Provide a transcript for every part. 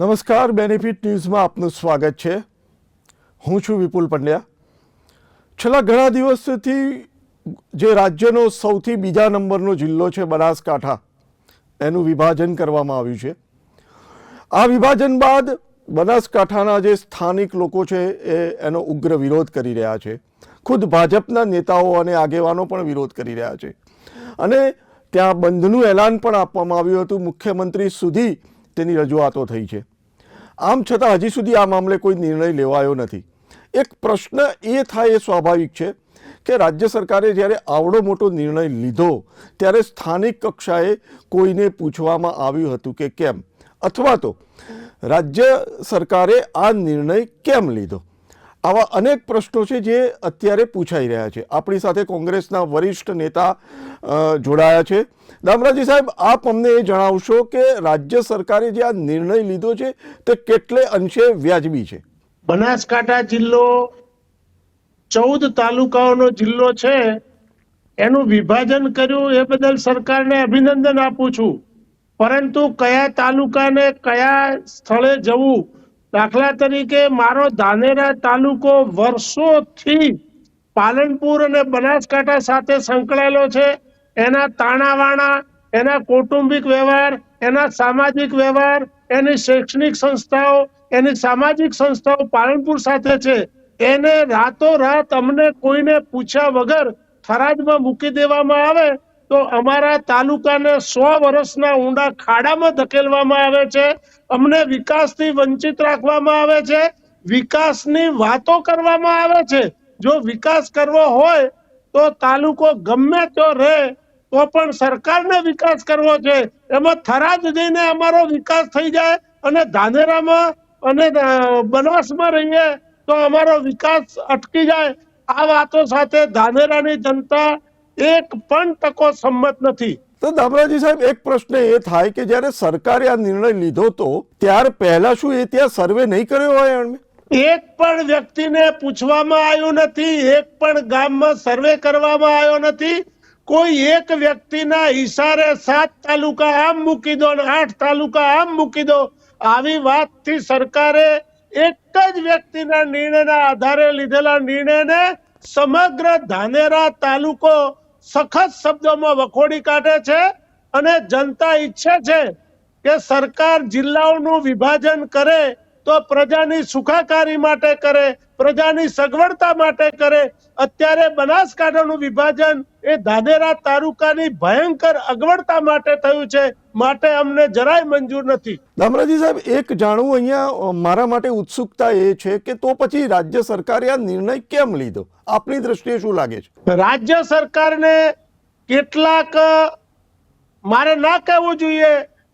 નમસ્કાર બેનિફિટ ન્યૂઝમાં આપનું સ્વાગત છે. હું છું વિપુલ પંડ્યા. છેલ્લા ઘણા દિવસથી જે રાજ્યનો સૌથી બીજા નંબરનો જિલ્લો છે બનાસકાંઠા, એનું વિભાજન કરવામાં આવ્યું છે. આ વિભાજન બાદ બનાસકાંઠાના જે સ્થાનિક લોકો છે એ એનો ઉગ્ર વિરોધ કરી રહ્યા છે. ખુદ ભાજપના નેતાઓ અને આગેવાનો પણ વિરોધ કરી રહ્યા છે. અને ત્યાં બંધનું એલાન પણ આપવામાં આવ્યું હતું. મુખ્યમંત્રી સુધી તેની રજૂઆતો થઈ છે. આમ છતાં હજી સુધી આ મામલે કોઈ નિર્ણય લેવાયો નથી. એક પ્રશ્ન એ થાય એ સ્વાભાવિક છે કે રાજ્ય સરકારે જ્યારે આવડો મોટો નિર્ણય લીધો, ત્યારે સ્થાનિક કક્ષાએ કોઈને પૂછવામાં આવ્યું હતું કે કેમ? અથવા તો રાજ્ય સરકારે આ નિર્ણય કેમ લીધો? આવા અનેક પ્રશ્નો છે જે અત્યારે પૂછાઈ રહ્યા છે. આપણી સાથે કોંગ્રેસના વરિષ્ઠ નેતા જોડાયા છે. દામરાજી સાહેબ, આપ અમને એ જણાવશો કે રાજ્ય સરકારે જે આ નિર્ણય લીધો છે તે કેટલે અંશે વ્યાજબી છે? બનાસકાંઠા જિલ્લો ચૌદ તાલુકાઓનો જિલ્લો છે. એનું વિભાજન કર્યું એ બદલ સરકારને અભિનંદન આપું છું. પરંતુ કયા તાલુકાને કયા સ્થળે જવું દાખલા તરીકે મારો ધાનેરા તાલુકો વર્ષોથી પાલનપુર અને બનાસકાંઠા સાથે સંકળાયેલો છે. એના તાણાવાણા, એના કૌટુંબિક વ્યવહાર, એના સામાજિક વ્યવહાર, એની શૈક્ષણિક સંસ્થાઓ, એની સામાજિક સંસ્થાઓ પાલનપુર સાથે છે. એને રાતોરાત અમને કોઈને પૂછ્યા વગર થરાદમાં મૂકી દેવામાં આવે તો અમારા તાલુકાને સો વર્ષના ઊંડા ખાડામાં ધકેલવામાં આવે છે. અમને વિકાસથી વંચિત રાખવામાં આવે છે. વિકાસની વાતો કરવામાં આવે છે. જો વિકાસ કરવો હોય તો તાલુકો ગમે તો રહે, તો પણ સરકારને વિકાસ કરવો છે. એમાં થરાદ જઈને અમારો વિકાસ થઈ જાય અને ધાનેરામાં અને બનાસમાં રહીએ તો અમારો વિકાસ અટકી જાય. આ વાતો સાથે ધાનેરાની જનતા એક પણ ટકો સંમત નથી. તો દામરાજી સાહેબ એક પ્રશ્ન એ થાય કે જ્યારે સરકારે આ નિર્ણય લીધો તો ત્યાર પહેલા શું એ ત્યાં સર્વે નહીં કર્યો હોય એમણે એક પણ વ્યક્તિને પૂછવામાં આવ્યું નથી એક પણ ગામમાં સર્વે કરવામાં આવ્યો નથી. કોઈ એક વ્યક્તિના ઈશારે સાત તાલુકા આમ મૂકી દો અને આઠ તાલુકા આમ મૂકી દો આવી વાતથી સરકારે એક જ વ્યક્તિના નિર્ણયના આધારે લીધેલા નિર્ણયને સમગ્ર ધાનેરા તાલુકો સખત શબ્દોમાં વખોડી કાઢે છે અને જનતા ઈચ્છે છે કે સરકાર જિલ્લાઓનું વિભાજન કરે તો પ્રજાની સુખાકારી માટે કરે પ્રજાની સગવડતા માટે કરે. અત્યારે બનાસકાંઠાનું વિભાજન એ ધાનેરા તાલુકાની ભયંકર અગવડતા માટે થયું છે. માટે અમને જરાય મંજૂર નથી. દામરાજી સાહેબ એક જાણવું અહીંયા મારા માટે ઉત્સુકતા એ છે કે તો પછી રાજ્ય સરકારે આ નિર્ણય કેમ લીધો? આપની દ્રષ્ટિએ શું લાગે છે? રાજ્ય સરકારને કેટલાક મારે ના કહેવું જોઈએ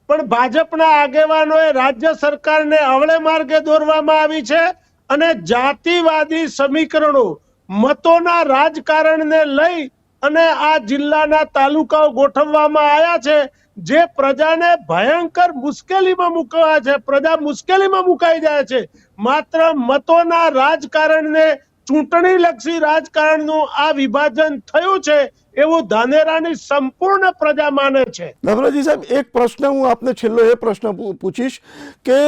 પણ ભાજપના આગેવાનોએ રાજ્ય સરકારને અવળે માર્ગે દોરવામાં આવી છે અને જાતિવાદી સમીકરણો મતોના રાજકારણને લઈ અને આ જિલ્લાના તાલુકાઓ ગોઠવવામાં આવ્યા છે, જે પ્રજાને ભયંકર મુશ્કેલીમાં મુકવા છે. પ્રજા મુશ્કેલીમાં મુકાઈ જાય છે. માત્ર મતોના રાજકારણને ચૂંટણી લક્ષી રાજકારણનું આ વિભાજન થયું છે. એવું ધાનેરાની સંપૂર્ણ પ્રજા માને છે. નવરાજી સાહેબ એક પ્રશ્ન હું આપને છેલ્લો એ પ્રશ્ન પૂછીશ કે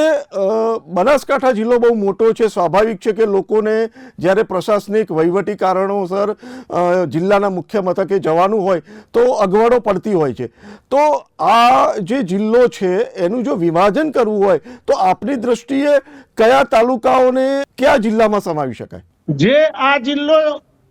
બનાસકાંઠા જિલ્લો બહુ મોટો છે સ્વાભાવિક છે કે લોકોને જ્યારે પ્રશાસનિક વહીવટી કારણોસર જિલ્લાના મુખ્ય મથકે જવાનું હોય તો અગવડો પડતી હોય છે. તો આ જે જિલ્લો છે એનું જો વિભાજન કરવું હોય તો આપની દ્રષ્ટિએ કયા તાલુકાઓને કયા જિલ્લામાં સમાવી શકાય? જે આ જિલ્લો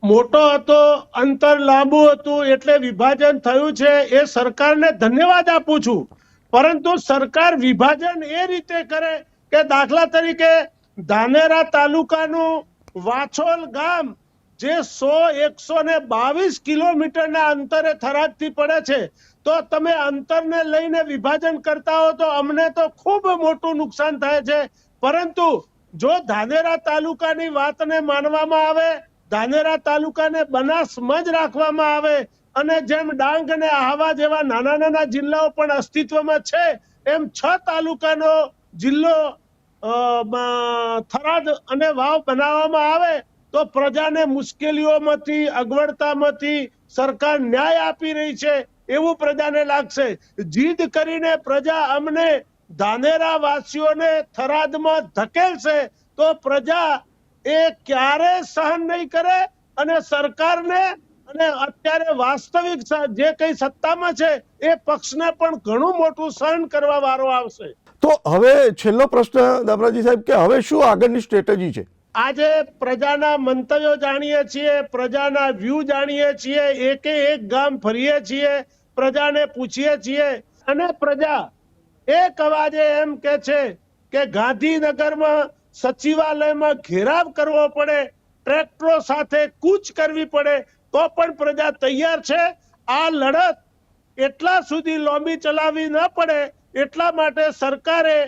મોટો હતો, અંતર લાંબુ હતું, એટલે વિભાજન થયું છે, એ સરકારને ધન્યવાદ આપું છું. પરંતુ સરકાર વિભાજન એ રીતે કરે કે દાખલા તરીકે ધાનેરા તાલુકાનું વાછોલ ગામ, જે સો એકસો ને બાવીસ કિલોમીટરના અંતરે થરાદથી પડે છે, તો તમે અંતરને લઈને વિભાજન કરતા હો તો અમને તો ખૂબ મોટું નુકસાન થાય છે. પરંતુ જો ધાનેરા તાલુકાની વાતને માનવામાં આવે ધાનેરા તાલુકાને બનાસમાં જ રાખવામાં આવે અને જેમ ડાંગ અને આહવા જેવા નાના નાના જિલ્લાઓ પણ અસ્તિત્વમાં છે, એમ છ તાલુકાનો જિલ્લો થરાદ અને વાવ બનાવવામાં આવે, તો પ્રજાને મુશ્કેલીઓમાંથી, અગવડતામાંથી સરકાર ન્યાય આપી રહી છે, એવું પ્રજાને લાગશે. જીદ કરીને પ્રજા અમને ધાનેરા વાસીઓને થરાદમાં ધકેલશે, તો પ્રજા એ ક્યારે સહન નહીં કરે અને સરકારને અને અત્યારે વાસ્તવિક જે કઈ સત્તામાં છે એ પક્ષને પણ ઘણું મોટું સહન કરવા વારો આવશે. તો હવે છેલ્લો પ્રશ્ન દાબરાજી સાહેબ કે હવે શું આગળની સ્ટ્રેટેજી છે? આજે પ્રજાના મંતવ્યો જાણીએ છીએ પ્રજાના વ્યૂ જાણીએ છીએ એકે એક ગામ ફરીએ છીએ પ્રજાને પૂછીએ છીએ. અને પ્રજા એક અવાજે એમ કે છે કે ગાંધીનગરમાં સચિવાલયમાં ઘેરાવ કરવો પડે, ટ્રેક્ટરો સાથે કૂચ કરવી પડે, તો પણ પ્રજા તૈયાર છે. આ લડત એટલા સુધી લોબી ચલાવી ન પડે, એટલા માટે સરકારે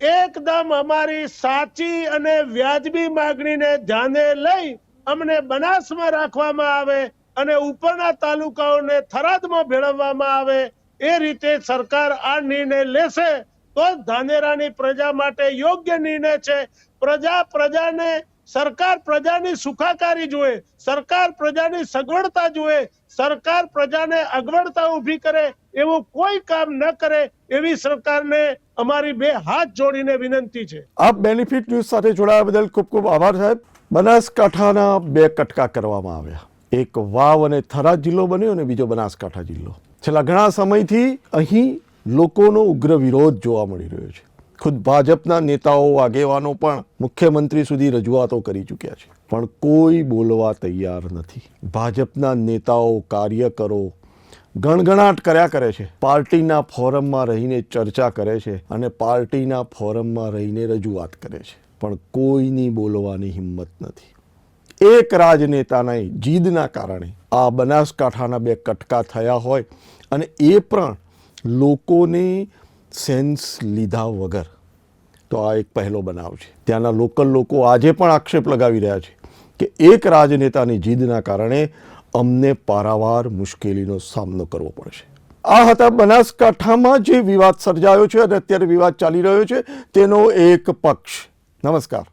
એકદમ અમારી સાચી અને વ્યાજબી માગણીને ધ્યાને લઈ અમને બનાસમાં રાખવામાં આવે અને ઉપરના તાલુકાઓને થરાદમાં ભેળવવામાં આવે, એ રીતે સરકાર આ નિર્ણય લેશે. તો ધાનેરાની પ્રજા માટે યોગ્ય નિર્ણય છે. પ્રજા પ્રજાને સરકાર પ્રજાની સુખાકારી જુએ, સરકાર પ્રજાની સગવડતા જુએ, સરકાર પ્રજાને અગવડતા ઊભી કરે, એવું કોઈ કામ ન કરે એવી સરકારને અમારી બે હાથ જોડીને વિનંતી છે. આપ બેનિફિટ ન્યૂઝ સાથે જોડાયા બદલ ખૂબ ખૂબ આભાર સાહેબ. બનાસકાંઠાના બે કટકા કરવામાં આવ્યા. એક વાવ અને થરાદ જિલ્લો બન્યો અને બીજો બનાસકાંઠા જિલ્લો. છેલ્લા ઘણા સમયથી અહીં લોકોનો ઉગ્ર વિરોધ જોવા મળી રહ્યો છે. ખુદ ભાજપના નેતાઓ, આગેવાનો પણ મુખ્યમંત્રી સુધી રજૂઆતો કરી ચૂક્યા છે. પણ કોઈ બોલવા તૈયાર નથી. ભાજપના નેતાઓ, કાર્યકરો ગણગણાટ કર્યા કરે છે. પાર્ટીના ફોરમમાં રહીને ચર્ચા કરે છે અને પાર્ટીના ફોરમમાં રહીને રજૂઆત કરે છે. પણ કોઈની બોલવાની હિંમત નથી. એક રાજનેતાના જીદના કારણે. આ બનાસકાંઠાના બે કટકા થયા હોય અને એ પણ લોકોને સેન્સ લીધા વગર તો આ એક પહેલો બનાવ છે. ત્યાંના લોકલ લોકો આજે પણ આક્ષેપ લગાવી રહ્યા છે કે એક રાજનેતાની જીદના કારણે અમને પારાવાર મુશ્કેલીનો સામનો કરવો પડશે. આ હતા બનાસકાંઠામાં જે વિવાદ સર્જાયો છે અને અત્યારે વિવાદ ચાલી રહ્યો છે, તેનો એક પક્ષ. નમસ્કાર.